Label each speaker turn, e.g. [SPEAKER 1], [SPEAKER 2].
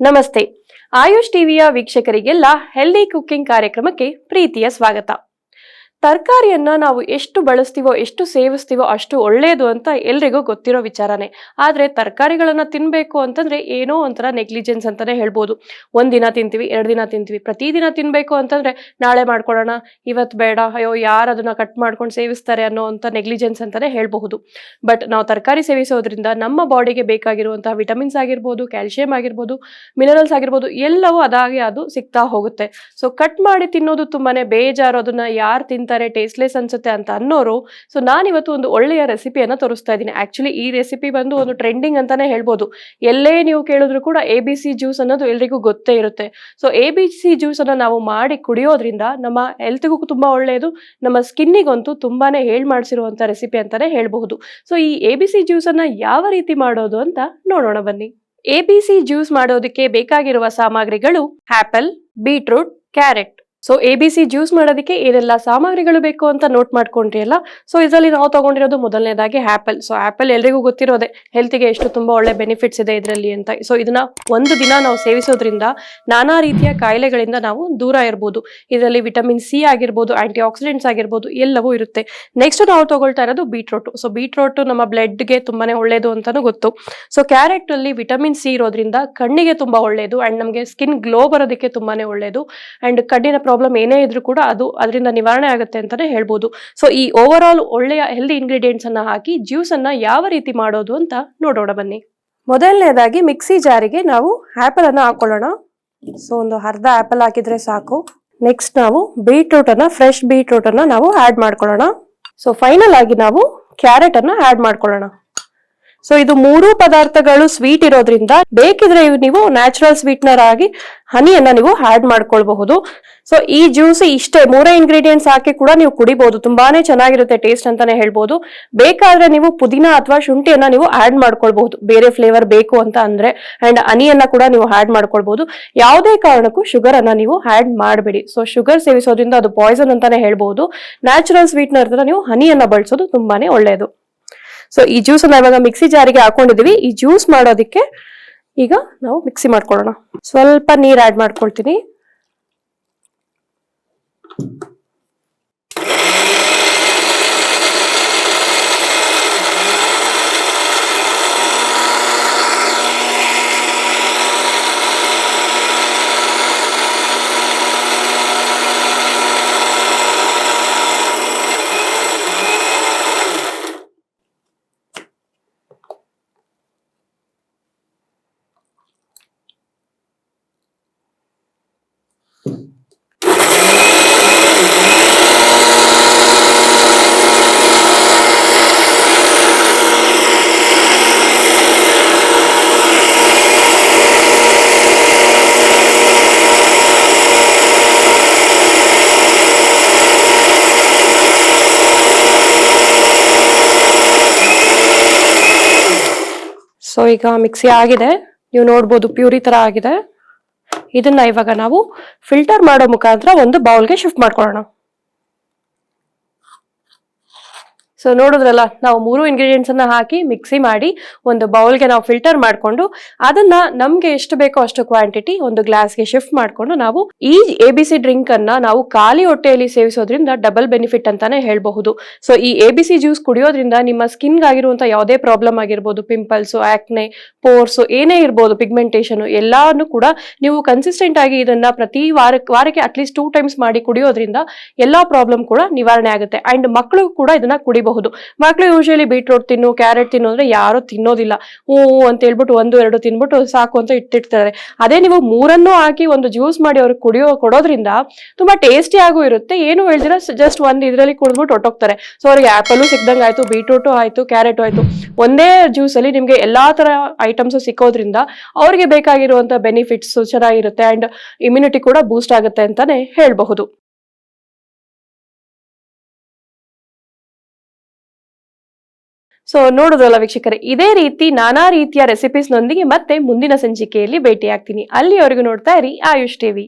[SPEAKER 1] ನಮಸ್ತೆ. ಆಯುಷ್ ಟಿವಿಯ ವೀಕ್ಷಕರಿಗೆಲ್ಲ healthy cooking ಕಾರ್ಯಕ್ರಮಕ್ಕೆ ಪ್ರೀತಿಯ ಸ್ವಾಗತ. ತರಕಾರಿಯನ್ನ ನಾವು ಎಷ್ಟು ಬಳಸ್ತೀವೋ, ಎಷ್ಟು ಸೇವಿಸ್ತೀವೋ ಅಷ್ಟು ಒಳ್ಳೆಯದು ಅಂತ ಎಲ್ರಿಗೂ ಗೊತ್ತಿರೋ ವಿಚಾರನೇ. ಆದ್ರೆ ತರಕಾರಿಗಳನ್ನ ತಿನ್ಬೇಕು ಅಂತಂದ್ರೆ ಏನೋ ಒಂಥರ ನೆಗ್ಲಿಜೆನ್ಸ್ ಅಂತಾನೆ ಹೇಳ್ಬೋದು. ಒಂದಿನ ತಿಂತೀವಿ, ಎರಡು ದಿನ ತಿಂತೀವಿ, ಪ್ರತಿದಿನ ತಿನ್ಬೇಕು ಅಂತಂದ್ರೆ ನಾಳೆ ಮಾಡ್ಕೊಳ್ಳೋಣ ಇವತ್ತು ಬೇಡ, ಅಯ್ಯೋ ಯಾರು ಅದನ್ನ ಕಟ್ ಮಾಡ್ಕೊಂಡು ಸೇವಿಸ್ತಾರೆ ಅನ್ನೋ ಅಂತ ನೆಗ್ಲಿಜೆನ್ಸ್ ಅಂತಾನೆ ಹೇಳ್ಬಹುದು. ಬಟ್ ನಾವು ತರಕಾರಿ ಸೇವಿಸೋದ್ರಿಂದ ನಮ್ಮ ಬಾಡಿಗೆ ಬೇಕಾಗಿರುವಂತಹ ವಿಟಮಿನ್ಸ್ ಆಗಿರ್ಬೋದು ಕ್ಯಾಲ್ಶಿಯಂ ಆಗಿರ್ಬೋದು ಮಿನರಲ್ಸ್ ಆಗಿರ್ಬೋದು, ಎಲ್ಲವೂ ಅದಾಗಿ ಅದು ಸಿಗ್ತಾ ಹೋಗುತ್ತೆ. ಸೊ ಕಟ್ ಮಾಡಿ ತಿನ್ನೋದು ತುಂಬಾನೇ ಬೇಜಾರು, ಅದನ್ನ ಯಾರು ತಿಂತಾರೆ ಟೇಸ್ಟ್ಲೆಸ್ ಅನ್ಸುತ್ತೆ ಅಂತ ಅನ್ನೋರು ಸೊ ನಾನಿವತ್ತು ಒಂದು ಒಳ್ಳೆಯ ರೆಸಿಪಿಯನ್ನು ತೋರಿಸ್ತಾ ಇದ್ದೀನಿ. ಆಕ್ಚುಲಿ ಈ ರೆಸಿಪಿ ಬಂದು ಒಂದು ಟ್ರೆಂಡಿಂಗ್ ಅಂತಾನೆ ಹೇಳ್ಬೋದು. ಎಲ್ಲೇ ನೀವು ಕೇಳಿದ್ರು ಕೂಡ ಎ ಬಿ ಸಿ ಜ್ಯೂಸ್ ಅನ್ನೋದು ಎಲ್ರಿಗೂ ಗೊತ್ತೇ ಇರುತ್ತೆ. So A B C juice ಅನ್ನ ನಾವು ಮಾಡಿ ಕುಡಿಯೋದ್ರಿಂದ ನಮ್ಮ ಹೆಲ್ತ್ಗೂ ತುಂಬಾ ಒಳ್ಳೆಯದು, ನಮ್ಮ ಸ್ಕಿನ್ನಿಗಂತೂ ತುಂಬಾನೇ ಹೇಳಿ ಮಾಡಿಸಿರುವಂತ ರೆಸಿಪಿ ಅಂತಾನೆ ಹೇಳಬಹುದು. ಸೊ ಈ ಎ ಬಿ ಸಿ ಜ್ಯೂಸ್ ಅನ್ನ ಯಾವ ರೀತಿ ಮಾಡೋದು ಅಂತ ನೋಡೋಣ ಬನ್ನಿ. ಎ ಬಿ ಸಿ ಜ್ಯೂಸ್ ಮಾಡೋದಕ್ಕೆ ಬೇಕಾಗಿರುವ ಸಾಮಗ್ರಿಗಳು apple beetroot carrot so A B C juice ಮಾಡೋದಕ್ಕೆ ಏನೆಲ್ಲ ಸಾಮಗ್ರಿಗಳು ಬೇಕು ಅಂತ ನೋಟ್ ಮಾಡ್ಕೊಂಡ್ರಿ ಅಲ್ಲ ಸೊ ಇದರಲ್ಲಿ ನಾವು ತಗೊಂಡಿರೋದು ಮೊದಲನೇದಾಗಿ ಆಪಲ್ ಸೊ ಆಪಲ್ ಎಲ್ರಿಗೂ ಗೊತ್ತಿರೋದೆ. ಹೆಲ್ತಿಗೆ ಎಷ್ಟು ತುಂಬಾ ಒಳ್ಳೆ ಬೆನಿಫಿಟ್ಸ್ ಇದೆ ಇದರಲ್ಲಿ ಅಂತ. ಸೊ ಇದನ್ನ ಒಂದು ದಿನ ನಾವು ಸೇವಿಸೋದ್ರಿಂದ ನಾನಾ ರೀತಿಯ ಕಾಯಿಲೆಗಳಿಂದ ನಾವು ದೂರ ಇರ್ಬೋದು. ಇದರಲ್ಲಿ ವಿಟಮಿನ್ ಸಿ ಆಗಿರ್ಬೋದು ಆಂಟಿ ಆಕ್ಸಿಡೆಂಟ್ಸ್ ಆಗಿರ್ಬೋದು, ಎಲ್ಲವೂ ಇರುತ್ತೆ. ನೆಕ್ಸ್ಟ್ ನಾವು ತಗೊಳ್ತಾ ಇರೋದು ಬೀಟ್ರೋಟು ಸೊ ಬೀಟ್ರೋಟು ನಮ್ಮ ಬ್ಲಡ್ಗೆ ತುಂಬಾನೇ ಒಳ್ಳೇದು ಅಂತಾನು ಗೊತ್ತು. ಸೊ ಕ್ಯಾರೆಟ್ ಅಲ್ಲಿ ವಿಟಮಿನ್ ಸಿ ಇರೋದ್ರಿಂದ ಕಣ್ಣಿಗೆ ತುಂಬಾ ಒಳ್ಳೇದು. ಅಂಡ್ ನಮಗೆ ಸ್ಕಿನ್ ಗ್ಲೋ ಬರೋದಕ್ಕೆ ತುಂಬಾನೇ ಒಳ್ಳೇದು. ಅಂಡ್ ಕಣ್ಣಿನ ಪ್ರಾಬ್ಲಮ್ ಏನೇ ಇದ್ರೂ ಕೂಡ ಅದು ಅದರಿಂದ ನಿವಾರಣೆ ಆಗುತ್ತೆ ಅಂತಾನೆ ಹೇಳ್ಬೋದು. ಸೊ ಈ ಓವರ್ ಒಳ್ಳೆಯ ಹೆಲ್ದಿ ಇಂಗ್ರೀಡಿಯೆಂಟ್ಸ್ ಅನ್ನ ಹಾಕಿ ಜ್ಯೂಸ್ ಅನ್ನ ಯಾವ ರೀತಿ ಮಾಡೋದು ಅಂತ ನೋಡೋಣ ಬನ್ನಿ. ಮೊದಲನೇದಾಗಿ ಮಿಕ್ಸಿ ಜಾರಿಗೆ ನಾವು ಆಪಲ್ ಅನ್ನ ಹಾಕೊಳ್ಳೋಣ. ಸೊ ಒಂದು ಅರ್ಧ ಆಪಲ್ ಹಾಕಿದ್ರೆ ಸಾಕು. ನೆಕ್ಸ್ಟ್ ನಾವು ಬೀಟ್ರೂಟ್ ಅನ್ನ ಫ್ರೆಶ್ ಬೀಟ್ರೂಟ್ ಅನ್ನ ನಾವು ಆಡ್ ಮಾಡ್ಕೊಳ್ಳೋಣ. ಸೊ ಫೈನಲ್ ಆಗಿ ನಾವು ಕ್ಯಾರೆಟ್ ಅನ್ನ ಆಡ್ ಮಾಡ್ಕೊಳ್ಳೋಣ. ಸೊ ಇದು ಮೂರು ಪದಾರ್ಥಗಳು ಸ್ವೀಟ್ ಇರೋದ್ರಿಂದ ಬೇಕಿದ್ರೆ ನೀವು ನ್ಯಾಚುರಲ್ ಸ್ವೀಟ್ನರ್ ಆಗಿ ಹನಿಯನ್ನ ನೀವು ಆಡ್ ಮಾಡ್ಕೊಳ್ಬಹುದು. ಸೊ ಈ ಜ್ಯೂಸ್ ಇಷ್ಟೇ ಮೂರೇ ಇಂಗ್ರೀಡಿಯೆಂಟ್ಸ್ ಹಾಕಿ ಕೂಡ ನೀವು ಕುಡಿಬಹುದು ತುಂಬಾನೇ ಚೆನ್ನಾಗಿರುತ್ತೆ ಟೇಸ್ಟ್ ಅಂತಾನೆ ಹೇಳ್ಬಹುದು ಬೇಕಾದ್ರೆ ನೀವು ಪುದೀನ ಅಥವಾ ಶುಂಠಿಯನ್ನ ನೀವು ಆಡ್ ಮಾಡ್ಕೊಳ್ಬಹುದು. ಬೇರೆ ಫ್ಲೇವರ್ ಬೇಕು ಅಂತ ಅಂದ್ರೆ ಅಂಡ್ ಹನಿಯನ್ನ ಕೂಡ ನೀವು ಆಡ್ ಮಾಡ್ಕೊಳ್ಬಹುದು. ಯಾವುದೇ ಕಾರಣಕ್ಕೂ ಶುಗರ್ ಅನ್ನ ನೀವು ಆಡ್ ಮಾಡಬೇಡಿ. ಸೊ ಶುಗರ್ ಸೇವಿಸೋದ್ರಿಂದ ಅದು ಪಾಯ್ಸನ್ ಅಂತಾನೆ ಹೇಳ್ಬಹುದು ನ್ಯಾಚುರಲ್ ಸ್ವೀಟ್ನರ್ ನೀವು ಹನಿಯನ್ನ ಬಳಸೋದು ತುಂಬಾನೇ ಒಳ್ಳೆಯದು ಸೊ ಈ ಜ್ಯೂಸ್ ಅನ್ನ ಇವಾಗ ಮಿಕ್ಸಿ ಜಾರಿಗೆ ಹಾಕೊಂಡಿದೀವಿ. ಈ ಜ್ಯೂಸ್ ಮಾಡೋದಕ್ಕೆ ಈಗ ನಾವು ಮಿಕ್ಸಿ ಮಾಡ್ಕೊಳ್ಳೋಣ. ಸ್ವಲ್ಪ ನೀರ್ ಆಡ್ ಮಾಡ್ಕೊಳ್ತೀನಿ. ಸೊ ಈಗ ಮಿಕ್ಸಿ ಆಗಿದೆ. ನೀವು ನೋಡ್ಬೋದು ಪ್ಯೂರಿ ತರ ಆಗಿದೆ. ಇದನ್ನ ಇವಾಗ ನಾವು ಫಿಲ್ಟರ್ ಮಾಡೋ ಮುಖಾಂತರ ಒಂದು ಬೌಲ್ಗೆ ಶಿಫ್ಟ್ ಮಾಡ್ಕೊಳ್ಳೋಣ. ಸೊ ನೋಡಿದ್ರಲ್ಲ, ನಾವು ಮೂರು ಇಂಗ್ರೀಡಿಯೆಂಟ್ಸ್ ಅನ್ನ ಹಾಕಿ ಮಿಕ್ಸಿ ಮಾಡಿ ಒಂದು ಬೌಲ್ಗೆ ನಾವು ಫಿಲ್ಟರ್ ಮಾಡಿಕೊಂಡು ಅದನ್ನ ನಮ್ಗೆ ಎಷ್ಟು ಬೇಕೋ ಅಷ್ಟು ಕ್ವಾಂಟಿಟಿ ಒಂದು ಗ್ಲಾಸ್ಗೆ ಶಿಫ್ಟ್ ಮಾಡಿಕೊಂಡು ನಾವು ಈ ಎ ಬಿ ಸಿ ಡ್ರಿಂಕ್ ಅನ್ನ ನಾವು ಖಾಲಿ ಹೊಟ್ಟೆಯಲ್ಲಿ ಸೇವಿಸೋದ್ರಿಂದ ಡಬಲ್ ಬೆನಿಫಿಟ್ ಅಂತಾನೆ ಹೇಳಬಹುದು. ಸೊ ಈ ಎ ಜ್ಯೂಸ್ ಕುಡಿಯೋದ್ರಿಂದ ನಿಮ್ಮ ಸ್ಕಿನ್ ಆಗಿರುವಂತ ಯಾವುದೇ ಪ್ರಾಬ್ಲಮ್ ಆಗಿರ್ಬೋದು ಪಿಂಪಲ್ಸ್ ಆಕ್ನೆ ಪೋರ್ಸ್ ಏನೇ ಇರ್ಬೋದು ಪಿಗ್ಮೆಂಟೇಷನ್ ಎಲ್ಲಾನು ಕೂಡ ನೀವು ಕನ್ಸಿಸ್ಟೆಂಟ್ ಆಗಿ ಇದನ್ನ ಪ್ರತಿ ವಾರ, ವಾರಕ್ಕೆ ಅಟ್ಲೀಸ್ಟ್ ಟೂ ಟೈಮ್ಸ್ ಮಾಡಿ ಕುಡಿಯೋದ್ರಿಂದ ಎಲ್ಲಾ ಪ್ರಾಬ್ಲಮ್ ಕೂಡ ನಿವಾರಣೆ ಆಗುತ್ತೆ. ಅಂಡ್ ಮಕ್ಕಳು ಕೂಡ ಇದನ್ನ ಕುಡಿಬಹುದು. ಮಕ್ಕಳು ಯೂಶಲಿ ಬೀಟ್ರೋಟ್ ತಿನ್ನು ಕ್ಯಾರೆಟ್ ತಿನ್ನು ಅಂದ್ರೆ ಯಾರು ತಿನ್ನೋದಿಲ್ಲ. ಹ್ಞೂ ಅಂತ ಹೇಳ್ಬಿಟ್ಟು ಒಂದು, ಎರಡು ತಿನ್ಬಿಟ್ಟು ಸಾಕು ಅಂತ ಇಟ್ಟಿರ್ತಾರೆ. ಅದೇ ನೀವು ಮೂರನ್ನು ಹಾಕಿ ಒಂದು ಜ್ಯೂಸ್ ಮಾಡಿ ಅವ್ರಿಗೆ ಕುಡಿಯೋ, ಕೊಡೋದ್ರಿಂದ ತುಂಬಾ ಟೇಸ್ಟಿ ಆಗೂ ಇರುತ್ತೆ. ಏನು ಹೇಳ್ದಿರ ಜಸ್ಟ್ ಒಂದ್ ಇದ್ರಲ್ಲಿ ಕುಡಿದ್ಬಿಟ್ಟು ಹೊಟ್ಟೋಗ್ತಾರೆ ಸೊ ಅವ್ರಿಗೆ ಆಪಲು ಸಿಕ್ದಂಗೆ ಆಯ್ತು ಬೀಟ್ರೂಟು ಆಯ್ತು ಕ್ಯಾರೆಟ್ ಆಯ್ತು. ಒಂದೇ ಜ್ಯೂಸ್ ಅಲ್ಲಿ ನಿಮ್ಗೆ ಎಲ್ಲಾ ತರ ಐಟಮ್ಸ್ ಸಿಕ್ಕೋದ್ರಿಂದ ಅವ್ರಿಗೆ ಬೇಕಾಗಿರುವಂತ ಬೆನಿಫಿಟ್ಸ್ ಚೆನ್ನಾಗಿರುತ್ತೆ ಅಂಡ್ ಇಮ್ಯುನಿಟಿ ಕೂಡ ಬೂಸ್ಟ್ ಆಗುತ್ತೆ ಅಂತಾನೆ ಹೇಳ್ಬಹುದು. ಸೊ ನೋಡೋದಲ್ಲ ವೀಕ್ಷಕರೇ, ಇದೇ ರೀತಿ ನಾನಾ ರೀತಿಯ ರೆಸಿಪೀಸ್ ನೊಂದಿಗೆ ಮತ್ತೆ ಮುಂದಿನ ಸಂಚಿಕೆಯಲ್ಲಿ ಭೇಟಿಯಾಗ್ತೀನಿ. ಅಲ್ಲಿವರೆಗೂ ನೋಡ್ತಾ ಇರಿ ಆಯುಷ್ ಟಿವಿ.